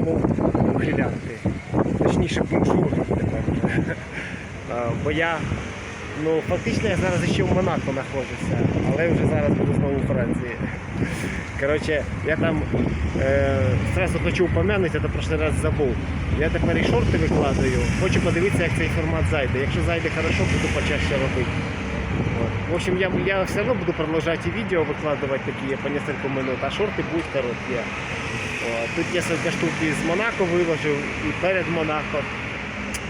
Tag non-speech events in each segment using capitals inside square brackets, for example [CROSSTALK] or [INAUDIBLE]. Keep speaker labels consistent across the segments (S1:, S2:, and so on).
S1: замов ухилянти. Точніше, бомжур тепер Бо я, ну фактично я зараз ще в Монако знаходжуся, але вже зараз буду знову у Франції. Коротше, я там е, зразу хочу упомянути, я то прошлий раз забув. Я тепер і шорти викладаю, хочу подивитися, як цей формат зайде. Якщо зайде хорошо, буду почаще робити. В общем, я, я все одно буду продовжувати відео викладувати такі по несколько минут, а шорти будуть короткі. От. Тут несколько штук из Монако выложил и перед Монако.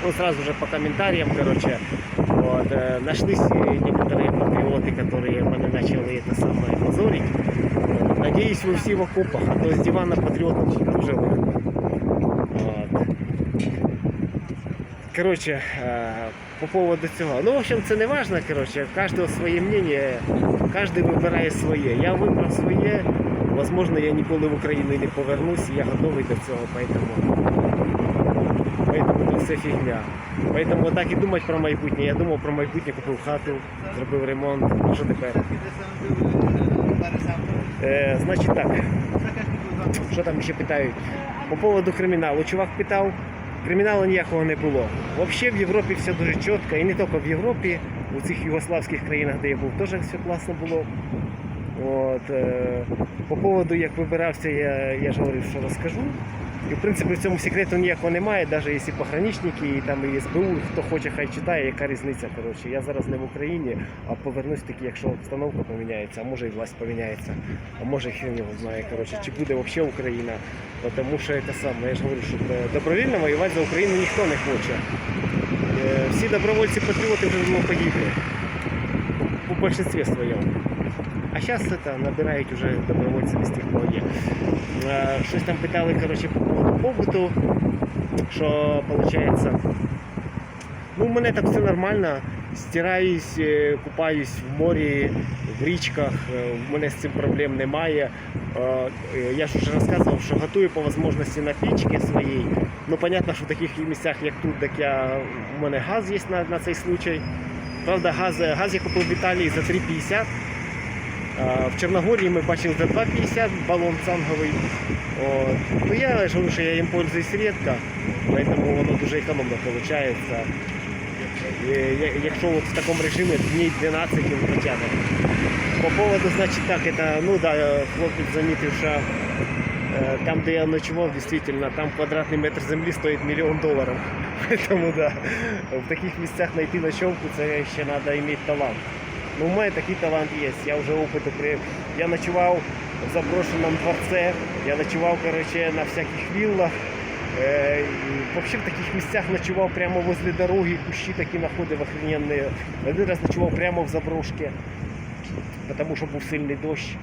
S1: Ну, сразу же по комментариям, короче, вот, э, нашлись э, некоторые патриоты, которые меня начали это самое позорить. Вот. Надеюсь, вы все в окопах, а то с дивана патриотов уже видно. Вот. Короче, э, по поводу цього. Ну, в общем, це не важно, короче, у кожного своє мнение, кожен вибирає своє. Я вибрав своє, возможно, я ніколи в Україну не повернусь, і я готовий до цього, поэтому, поэтому це все фігня. Поэтому так і думати про майбутнє. Я думав про майбутнє, купив хату, зробив ремонт. Ну що тепер? Е, значить так, що там ще питають? По поводу криміналу. Чувак питав, криміналу ніякого не було. Взагалі в Європі все дуже чітко, і не тільки в Європі, у цих югославських країнах, де я був, теж все класно було. От, е, по поводу, як вибирався, я, я ж говорив, що розкажу. І в принципі в цьому секрету ніякого немає, навіть якщо пограничники і там і СБУ, хто хоче, хай читає, яка різниця. Коротше. Я зараз не в Україні, а повернусь таки, якщо обстановка поміняється, а може і власть поміняється, а може хрен його знає, коротше, чи буде взагалі Україна. Тому що це саме, я ж говорю, що е, добровільно воювати за Україну ніхто не хоче. Е, Всі добровольці-патріоти вже давно погибли. У большинстве своєму. А зараз це набирають вже добровольці з тих, є. Е, Щось там питали коротше, по поводу побуту, що виходить. Ну, у мене так все нормально. Стираюсь, е, купаюсь в морі, в річках, е, у мене з цим проблем немає. Е, е, Я ж вже розказував, що готую по можливості на пічці своїй. Ну, понятно, що в таких місцях, як тут, так я, у мене газ є на, на цей случай. Правда, газ, газ я купив в Італії за 3,50. В Чорногорії ми бачили за 2,50 балон цанговий. Ну я ж говорю, що я їм пользуюсь рідко, тому воно дуже економно виходить. Якщо от в такому режимі днів 12 він потягне. По поводу, значить так, это, ну да, хлопець замітив, що е, там, де я ночував, дійсно, там квадратний метр землі стоїть мільйон доларів. [LAUGHS] Тому да, в таких місцях знайти ночовку, це ще треба мати талант. Ну, у мене такий талант є. Я вже опит при... Я ночував в заброшеному дворце, я ночував короче, на всяких віллах. Е, Вообще в таких місцях ночував прямо возле дороги, кущі такі знаходив охрененні. Один раз ночував прямо в заброшці, тому що був сильний дощ.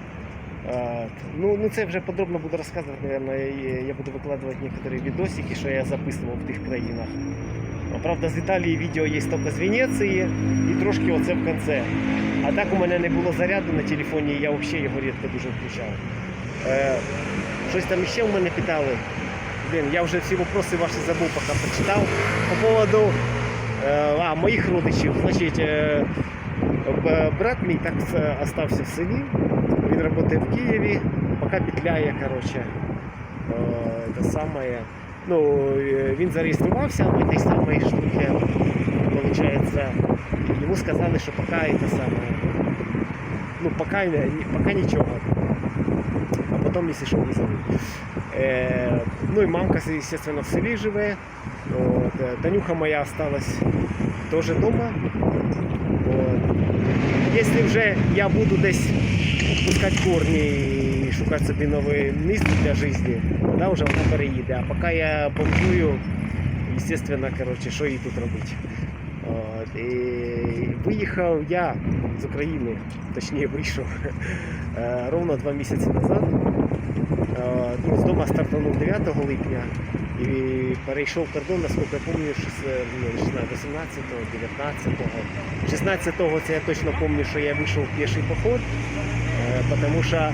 S1: Ну, ну це вже подробно буду розказувати, і я буду викладувати некоторі відосики, що я записував в тих країнах. Правда, з Італії відео є тільки з Венеції і трошки оце в кінці. А так у мене не було заряду на телефоні, я взагалі його рідко дуже включав. Е, щось там ще в мене питали. Блін, я вже всі вопроси ваші забув, поки прочитав. По поводу е, а, моїх родичів. Значить, е, брат мій так остався в селі. Він працює в Києві, поки петляє, коротше. Е, Те саме. Ну, він зареєструвався в тій самій штуці, виходить. Йому сказали, що поки це саме. Ну, поки, поки нічого. А потім, якщо що, визовуть. Е, ну і мамка, естественно, в селі живе. От, е, Танюха моя осталась теж вдома. От. Якщо вже я буду десь пускати корні і шукати собі нове місце для життя, тоді вже вона переїде. А поки я бомжую, естественно, коротше, що їй тут робити. От, і виїхав я з України, точніше вийшов е, ровно два місяці назад. Е, Ну, з дому стартанув 9 липня і перейшов кордон, наскільки я пам'ятаю, що це, ну, не знаю, 18-го, 19-го. 16-го це я точно пам'ятаю, що я вийшов в піший поход, е, тому що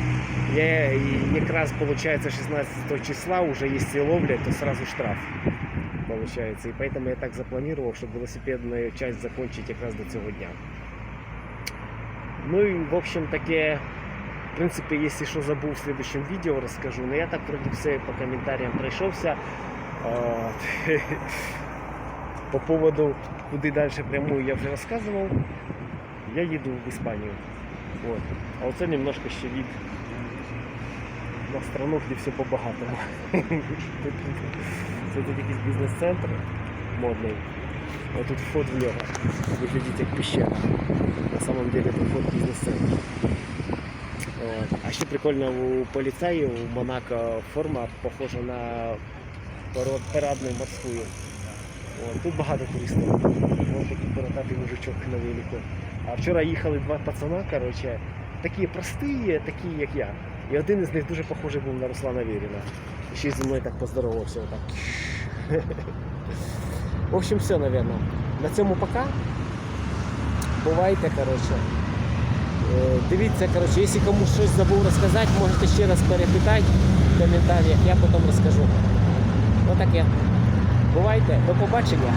S1: я якраз виходить 16 числа вже якщо ловлять, то сразу штраф. Получается. И поэтому я так запланировал, чтобы велосипедную часть закончить якраз до цього дня. Ну і в общем таке В принципе, если что забыл, в следующем видео расскажу. Но я так вроде все по комментариям пройшовся. [LAUGHS] По поводу, куди дальше прямую я вже розказував. Я їду в Іспанію. Вот. А оце немножко ще від на страну, де все по-багатому. Тут- [LAUGHS] Це тут якийсь бізнес-центр модний. А тут вход в нього. Виглядить як пещера. На самом деле тут вход в бізнес-центр. А ще прикольно у поліцеїв у Монако форма похожа на парадну морську. Тут багато туристів. Ось такий бородатий мужичок на велику. А вчора їхали два пацана, короче, такі прості, такі як я. І один із них дуже похожий був на Руслана Віріна. І ще зі мною так поздоровався отак. В общем, все, наверное. На цьому пока. Бувайте, короче. Е, Дивіться, коротше, якщо комусь щось забув розказати, можете ще раз перепитати в коментарях, я потім розкажу. Отаке. таке. Бувайте, до побачення.